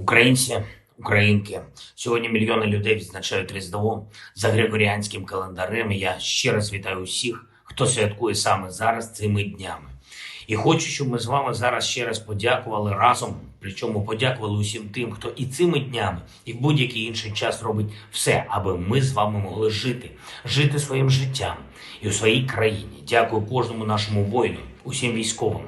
Українці, українки, сьогодні мільйони людей відзначають Різдво за григоріанським календарем. Я ще раз вітаю усіх, хто святкує саме зараз цими днями. І хочу, щоб ми з вами зараз ще раз подякували разом. Причому подякували усім тим, хто і цими днями, і в будь-який інший час робить все, аби ми з вами могли жити, жити своїм життям і у своїй країні. Дякую кожному нашому воїну, усім військовим,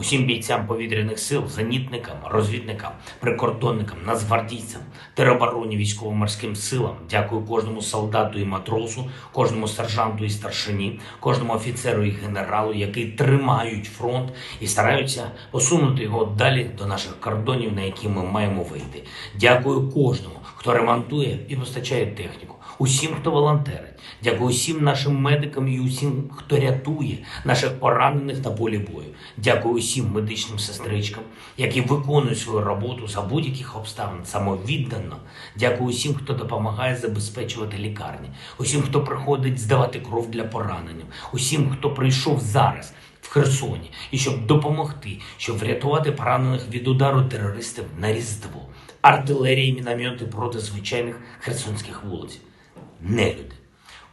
усім бійцям повітряних сил, зенітникам, розвідникам, прикордонникам, нацгвардійцям, теробороні, військово-морським силам. Дякую кожному солдату і матросу, кожному сержанту і старшині, кожному офіцеру і генералу, які тримають фронт і стараються посунути його далі до наших кордонів, на які ми маємо вийти. Дякую кожному, хто ремонтує і постачає техніку. Усім, хто волонтерить, дякую усім нашим медикам і усім, хто рятує наших поранених на полі бою. Дякую усім медичним сестричкам, які виконують свою роботу за будь-яких обставин самовіддано. Дякую усім, хто допомагає забезпечувати лікарні, усім, хто приходить здавати кров для поранених, усім, хто прийшов зараз. В Херсоні і щоб допомогти, щоб врятувати поранених від удару терористів на Різдво, артилерії, міномети проти звичайних херсонських вулиць нелюди.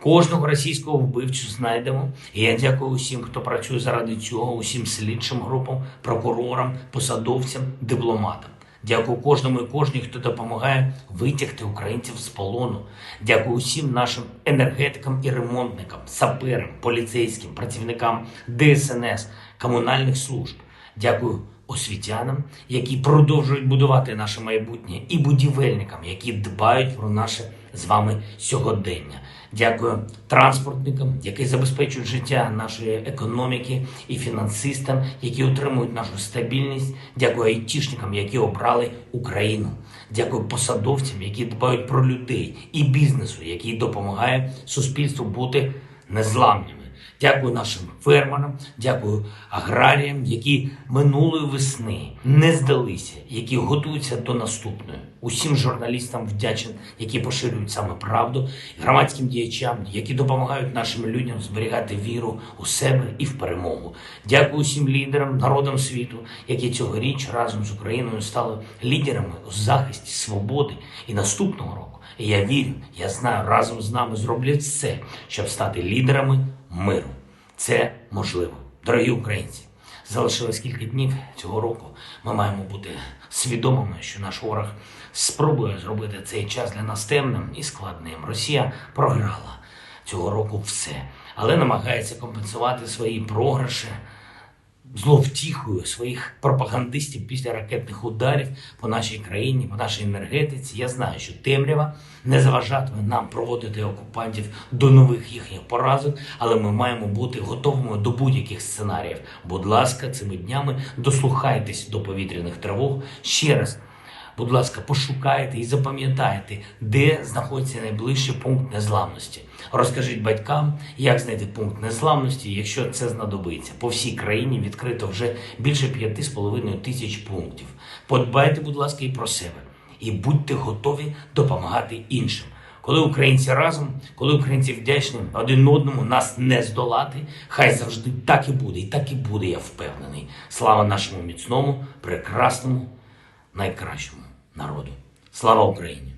Кожного російського вбивцю знайдемо. І я дякую усім, хто працює заради цього, усім слідчим групам, прокурорам, посадовцям, дипломатам. Дякую кожному і кожній, хто допомагає витягти українців з полону. Дякую усім нашим енергетикам і ремонтникам, саперам, поліцейським, працівникам ДСНС, комунальних служб. Дякую освітянам, які продовжують будувати наше майбутнє, і будівельникам, які дбають про наше з вами сьогодення. Дякую транспортникам, які забезпечують життя нашої економіки, і фінансистам, які утримують нашу стабільність. Дякую айтішникам, які обрали Україну. Дякую посадовцям, які дбають про людей, і бізнесу, який допомагає суспільству бути незламними. Дякую нашим фермерам, дякую аграріям, які минулої весни не здалися, які готуються до наступної. Усім журналістам вдячен, які поширюють саме правду, громадським діячам, які допомагають нашим людям зберігати віру у себе і в перемогу. Дякую усім лідерам, народам світу, які цьогоріч разом з Україною стали лідерами у захисті свободи і наступного року. І я вірю, я знаю, разом з нами зроблять все, щоб стати лідерами миру. Це можливо. Дорогі українці, залишилось кілька днів цього року. Ми маємо бути свідомими, що наш ворог спробує зробити цей час для нас темним і складним. Росія програла цього року все, але намагається компенсувати свої програші зловтіхою своїх пропагандистів після ракетних ударів по нашій країні, по нашій енергетиці. Я знаю, що темрява не заважатиме нам проводити окупантів до нових їхніх поразок, але ми маємо бути готовими до будь-яких сценаріїв. Будь ласка, цими днями дослухайтесь до повітряних тривог ще раз. Будь ласка, пошукайте і запам'ятайте, де знаходиться найближчий пункт незламності. Розкажіть батькам, як знайти пункт незламності, якщо це знадобиться. По всій країні відкрито вже більше 5,5 тисяч пунктів. Подбайте, будь ласка, і про себе, і будьте готові допомагати іншим. Коли українці разом, коли українці вдячні один одному, нас не здолати, хай завжди так і буде, і так і буде, я впевнений. Слава нашому міцному, прекрасному найкращому народу. Слава Україні!